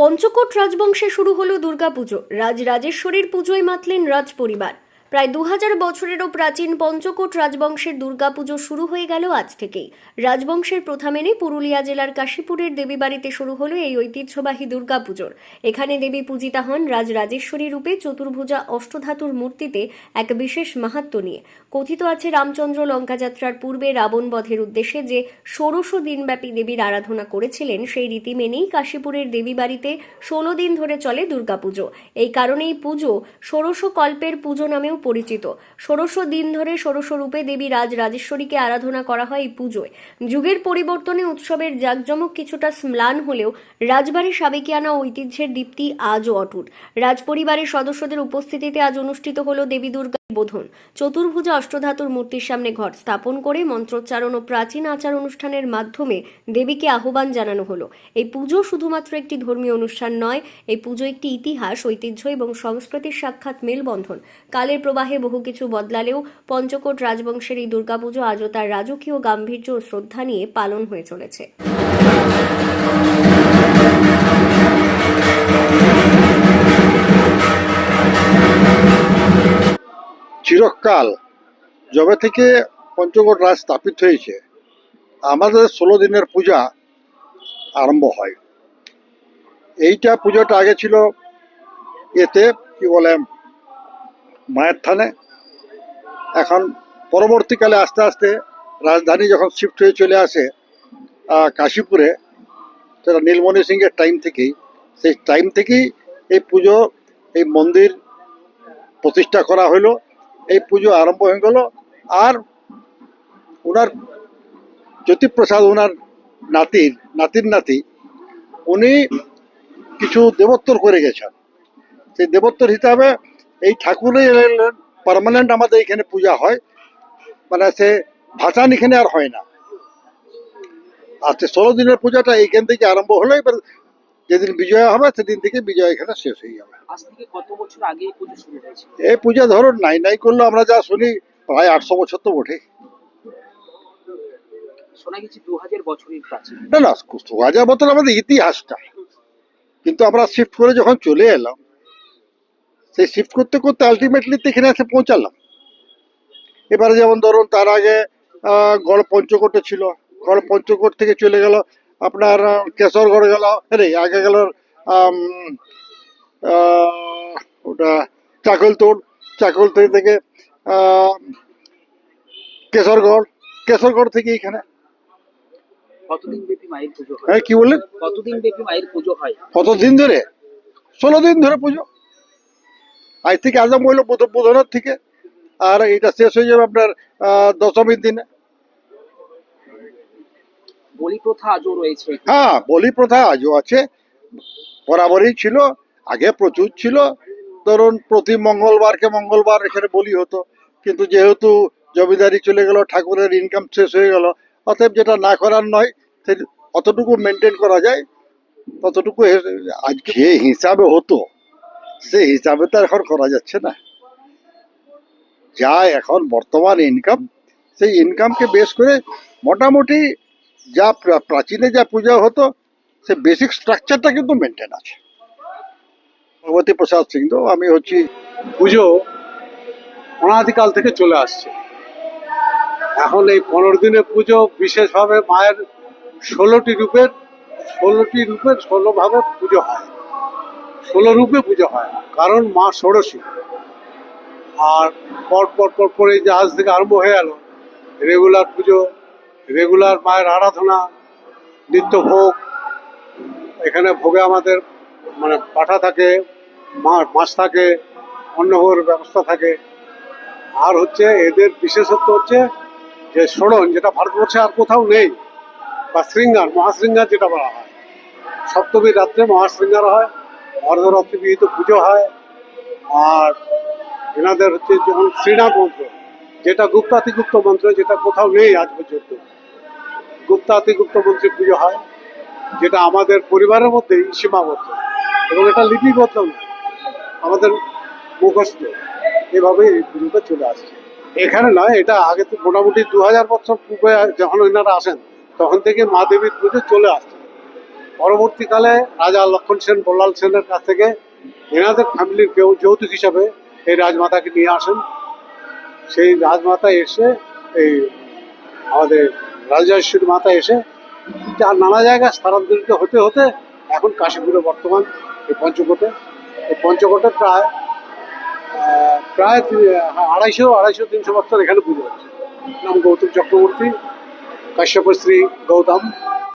পঞ্চকোট রাজবংশে শুরু হলো দুর্গাপুজো। রাজ রাজেশ্বরীর পুজোয় মাতলেন রাজ পরিবার। প্রায় দু হাজার বছরেরও প্রাচীন পঞ্চকোট রাজবংশের দুর্গাপুজো শুরু হয়ে গেল আজ থেকেই। রাজবংশের প্রথা মেনে পুরুলিয়া জেলার কাশীপুরের দেবীবাড়িতে শুরু হলো এই ঐতিহ্যবাহী দুর্গাপুজোর। এখানে দেবী পূজিতা হন রাজ রাজেশ্বরী রূপে চতুর্ভুজা অষ্টধাতুর মূর্তিতে এক বিশেষ মাহাত্ম্য নিয়ে। কথিত আছে রামচন্দ্র লঙ্কাযাত্রার পূর্বে রাবণ বধের উদ্দেশ্যে যে ষোড়শ দিনব্যাপী দেবীর আরাধনা করেছিলেন, সেই রীতি মেনেই কাশীপুরের দেবী বাড়িতে ষোলো দিন ধরে চলে দুর্গাপুজো। এই কারণেই পুজো ষোড়শ কল্পের পুজো নামেও পরিচিত। ষোড়শ দিন ধরে ষোড়শ রূপে দেবী রাজ রাজেশ্বরীকে আরাধনা করা হয় এই পুজোয়। যুগের পরিবর্তনে উৎসবের জাঁকজমক কিছুটা স্ম্লান হলেও রাজবাড়ির সাবেকিয়ানা ঐতিহ্যের দীপ্তি আজও অটুট। রাজপরিবারের সদস্যদের উপস্থিতিতে আজ অনুষ্ঠিত হলো দেবী দুর্গা বোধন চতুর্ভুজা অষ্টধাতুর মূর্তির সামনে ঘট স্থাপন করে মন্ত্রোচ্চারণ ও প্রাচীন আচার অনুষ্ঠানের মাধ্যমে দেবীকে আহ্বান জানানো হলো। এই পুজো শুধুমাত্র একটি ধর্মীয় অনুষ্ঠান নয়, এই পুজো একটি ইতিহাস, ঐতিহ্য এবং সংস্কৃতির সাক্ষাৎ মেলবন্ধন। কালের প্রবাহে বহু কিছু বদলালেও পঞ্চকোট রাজবংশের এই দুর্গাপুজো আজও তার রাজকীয় গাম্ভীর্য ও শ্রদ্ধা নিয়ে পালন হয়ে চলেছে। চিরকাল যবে থেকে পঞ্চগড় রাজ স্থাপিত হয়েছে, আমাদের ষোলো দিনের পূজা আরম্ভ হয়। এইটা পুজোটা আগে ছিল এতে কি বলে, মায়ের থানে। এখন পরবর্তীকালে আস্তে আস্তে রাজধানী যখন শিফট হয়ে চলে আসে কাশীপুরে, সেটা নীলমণি সিংয়ের টাইম থেকেই, সেই টাইম থেকেই এই পুজো, এই মন্দির প্রতিষ্ঠা করা হলো। এই পুজো আরম্ভ হয়ে গেল। আর ওনার জ্যোতিপ্রসাদ ওনার নাতির নাতির নাতি, উনি কিছু দেবোত্তর করে গেছেন। সেই দেবোত্তর হিসাবে এই ঠাকুরের পার্মানেন্ট আমাদের এখানে পূজা হয়। মানে সে ভাসান এখানে আর হয় না। আর সে ষোলো দিনের পূজাটা এইখান থেকে আরম্ভ হলো, এবার যেদিন বিজয় হবে সেদিন থেকে বিজয় এখানে শেষ হয়ে যাবে। এই পুজো ধরুন নাই নাই করলেও আমরা যা শুনি প্রায় আটশো বছর তো বটে শোনা গেছে দু হাজার না না বছর আমাদের ইতিহাসটা। কিন্তু আমরা শিফট করে যখন চলে এলাম সেই শিফট করতে করতে আলটিমেটলি এখানে এসে পৌঁছালাম। এবারে যেমন ধরুন তার আগে আহ, গড় পঞ্চকোটে ছিল। গড় পঞ্চকোট থেকে চলে গেল আপনার কেশরগড় গেল আরে আগে গেল ওটা চাকলতোড় চাকলতোড় থেকে কেশরগড় কেশরগড় থেকে এখানে। কতদিন ব্যাপী মায়ের পুজো হয়? হ্যাঁ কি বললেন? কতদিন ব্যাপী মায়ের পুজো হয়? কতদিন ধরে? ষোলো দিন ধরে পুজো। আজ থেকে আজম হইল থেকে। আর এটা শেষ হয়ে যাবে আপনার আহ, দশমীর দিনে। বলি প্রথা আজও রয়েছে হ্যাঁ বলি প্রথা আজও আছে। বরাবরই ছিল, আগে প্রচুর ছিল। ধরুন, প্রতি মঙ্গলবারকে মঙ্গলবার এখানে বলি হতো। কিন্তু যেহেতু জমিদারি চলে গেল, ঠাকুরের ইনকাম শেষ হয়ে গেল, অতএব যেটা না করার নয়, সে অতটুকু মেনটেন করা যায়। ততটুকু আজকে যে হিসাবে হতো, সে হিসাবে তো এখন করা যাচ্ছে না। যা এখন বর্তমান ইনকাম সেই ইনকামকে বেস করে মোটামুটি যা প্রাচীনে যা পূজা হতো, সে বেসিক স্ট্রাকচারটা কিন্তু মেনটেন আছে। ভগবতী প্রসাদ সিং তো আমি হচ্ছি পুজো অনাদিকাল থেকে চলে আসছে। এখন এই পনেরো দিনের পুজো বিশেষভাবে মায়ের ষোলোটি রূপের ষোলোটি রূপের ষোলোভাবে পুজো হয়। ষোলো রূপে পুজো হয়, কারণ মা ষোড়শী। আর পর পর পর পর এই আজ থেকে আরম্ভ হয়ে গেল রেগুলার পুজো রেগুলার মায়ের আরাধনা, নিত্য ভোগ, এখানে ভোগে আমাদের মানে পাঠা থাকে মাছ থাকে অন্নভোগের ব্যবস্থা থাকে। আর হচ্ছে এদের বিশেষত্ব হচ্ছে যে ষোড়ন, যেটা ভারতবর্ষে আর কোথাও নেই, বা শৃঙ্গার, মহাশৃঙ্গার যেটা বলা হয়। সপ্তমীর রাত্রে মহাশৃঙ্গার হয়, অর্ধরাত্রি বিহিত পুজো হয়, আর এনাদের হচ্ছে যেমন শ্রীনাথ মন্ত্র, যেটা গুপ্তাতিগুপ্ত মন্ত্র, যেটা কোথাও নেই আজ পর্যন্ত। গুপ্তাতিগুপ্ত মন্ত্রে পুজো হয়, যেটা আমাদের পরিবারের মধ্যেই সীমাবদ্ধ। এবং এটা লিপিবদ্ধ আমাদের মুখস্থ। এভাবে এই পুজোটা চলে আসছে। এখানে নয়, এটা আগে তো মোটামুটি দু হাজার বছর পূর্বে যখন এনারা আসেন, তখন থেকে মা দেবীর পুজো চলে আসছে। পরবর্তীকালে রাজা লক্ষণ সেন, বল্লাল সেনের কাছ থেকে এনাদের ফ্যামিলির কেউ যৌতুক হিসাবে এই রাজমাতাকে নিয়ে আসেন। সেই রাজমাতা এসে এই আমাদের রাজরাজেশ্বরী মাতা এসে আর নানা জায়গায় স্থানান্তরিত হতে হতে এখন কাশীপুরে বর্তমান এই পঞ্চকোটে। এই পঞ্চকোটে প্রায় প্রায় আড়াইশো আড়াইশো, তিনশো বছর এখানে পুজো হচ্ছে। নাম গৌতম চক্রবর্তী কাশ্যপশ্রী গৌতম।